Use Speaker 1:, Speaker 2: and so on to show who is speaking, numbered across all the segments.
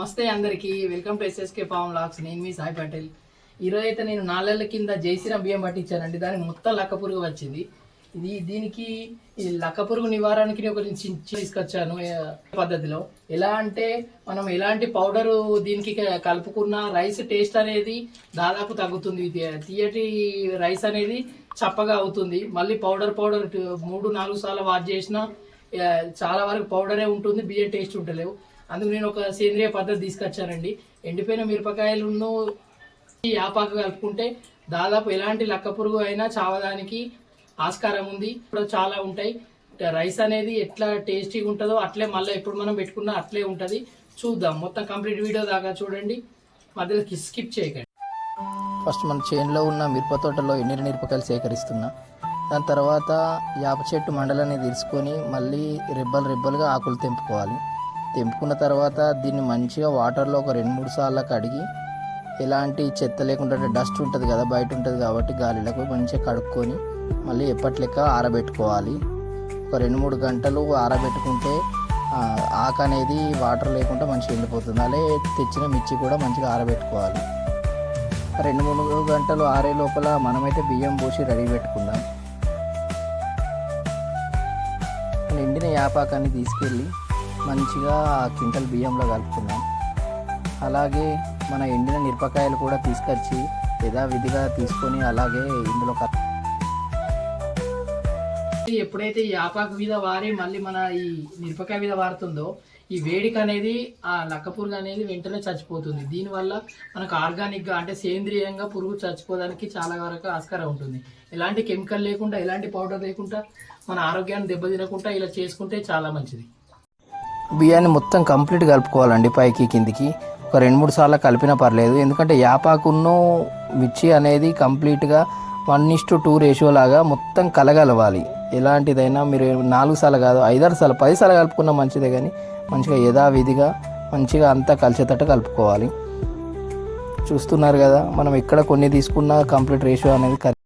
Speaker 1: నమస్తే అందరికీ. Welcome to SSK farm లాక్స్ నేను మీ సాయి పటేల్. ఈరోజు అయితే నేను నాలుగేళ్ళ కింద జైశ్రీరామ్ బియ్యం పట్టించానండి. దానికి మొత్తం లక్క పురుగు వచ్చింది. ఇది దీనికి ఈ లక్క పురుగు నివారణకి నేను ఒక తీసుకొచ్చాను పద్ధతిలో. ఎలా అంటే మనం ఎలాంటి పౌడరు దీనికి కలుపుకున్న రైస్ టేస్ట్ అనేది దాదాపు తగ్గుతుంది. తీయటి రైస్ అనేది చప్పగా అవుతుంది. మళ్ళీ పౌడర్ పౌడర్ మూడు నాలుగు సార్లు వాష్ చేసినా చాలా వరకు పౌడరే ఉంటుంది బియ్యం టేస్ట్ ఉంటలేవు అందుకు నేను ఒక సేంద్రియ పద్ధతి తీసుకొచ్చానండి. ఎండిపోయిన మిరపకాయలను యాపాకు కలుపుకుంటే దాదాపు ఎలాంటి లక్క పురుగు అయినా చావడానికి ఆస్కారం ఉంది. ఇప్పుడు చాలా ఉంటాయి. రైస్ అనేది ఎట్లా టేస్టీగా ఉంటుందో అట్లే మళ్ళీ ఎప్పుడు మనం పెట్టుకున్నా అట్లే ఉంటుంది. చూద్దాం. మొత్తం కంప్లీట్ వీడియో దాకా చూడండి. మధ్యలో స్కిప్ చేయకండి.
Speaker 2: ఫస్ట్ మన చేనులో ఉన్న మిరప తోటలో ఎండిన మిరపకాయలు సేకరిస్తున్నా. దాని తర్వాత యాప చెట్టు మండలని తీసుకొని మళ్ళీ రెబ్బలు రెబ్బలుగా ఆకులు తెంపుకోవాలి. తెంపుకున్న తర్వాత దీన్ని మంచిగా వాటర్లో ఒక రెండు మూడు సార్లు కడిగి ఎలాంటి చెత్త లేకుండా డస్ట్ ఉంటుంది కదా బయట ఉంటుంది కాబట్టి గాలిలోకి మంచిగా కడుక్కొని మళ్ళీ ఎప్పటి లెక్క ఆరబెట్టుకోవాలి. ఒక రెండు మూడు గంటలు ఆరబెట్టుకుంటే ఆకు అనేది వాటర్ లేకుండా మంచిగా ఎండిపోతుంది. అలాగే తెచ్చిన మిర్చి కూడా మంచిగా ఆరబెట్టుకోవాలి. రెండు మూడు గంటలు ఆరే లోపల మనమైతే బియ్యం పోసి రెడీ పెట్టుకుందాం. ఎండిన యాపాకాన్ని తీసుకెళ్ళి మంచిగా క్వింటల్ బియ్యంలో కలుపుకున్నాం. అలాగే మన ఎండిన మిరపకాయలు కూడా తీసుకొచ్చి యథావిధిగా తీసుకొని అలాగే ఇందులో
Speaker 1: ఎప్పుడైతే ఈ ఆపాకు మీద వారి మళ్ళీ మన ఈ మిరపకాయ మీద వారుతుందో ఈ వేడిక అనేది ఆ లక్కపురుగు అనేది వెంటనే చచ్చిపోతుంది. దీనివల్ల మనకు ఆర్గానిక్గా అంటే సేంద్రియంగా పురుగు చచ్చిపోవడానికి చాలా వరకు ఆస్కారం ఉంటుంది. ఎలాంటి కెమికల్ లేకుండా ఎలాంటి పౌడర్ లేకుండా మన ఆరోగ్యాన్ని దెబ్బతినకుండా ఇలా చేసుకుంటే చాలా మంచిది.
Speaker 2: బియ్యాన్ని మొత్తం కంప్లీట్ కలుపుకోవాలండి పైకి కిందికి. ఒక రెండు మూడు సార్లు కలిపినా పర్లేదు. ఎందుకంటే యాపాకును మిర్చి అనేది కంప్లీట్గా one is to two ratio లాగా మొత్తం కలగలవాలి. ఎలాంటిదైనా మీరు నాలుగు సార్లు కాదు ఐదారు సార్లు పది సార్లు కలుపుకున్నా మంచిదే కానీ మంచిగా యథావిధిగా మంచిగా అంతా కలిసేటట్టు కలుపుకోవాలి. చూస్తున్నారు కదా మనం ఎక్కడ కొన్ని తీసుకున్నా కంప్లీట్ రేషియో అనేది కరెక్ట్.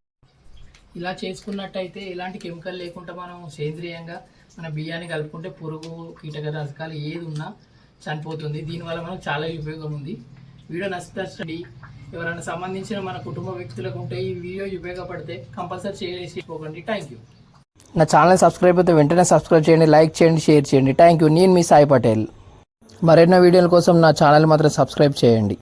Speaker 1: ఇలా చేసుకున్నట్టయితే ఎలాంటి కెమికల్ లేకుండా మనం సేంద్రియంగా మన బియ్యాన్ని కలుపుకుంటే పురుగు కీటక ఏది ఉన్నా చనిపోతుంది. దీనివల్ల మనకు చాలా ఉపయోగం ఉంది. వీడియో నచ్చండి ఎవరైనా సంబంధించిన మన కుటుంబ వ్యక్తులకు ఉంటే ఈ వీడియో ఉపయోగపడితే కంపల్సరీ చేసేసుకోకండి థ్యాంక్ యూ
Speaker 2: నా ఛానల్ సబ్స్క్రైబ్ అయితే వెంటనే సబ్స్క్రైబ్ చేయండి లైక్ చేయండి షేర్ చేయండి. థ్యాంక్ యూ నేను మీ సాయి పటేల్. మరెన్నో వీడియోల కోసం నా ఛానల్ మాత్రం సబ్స్క్రైబ్ చేయండి.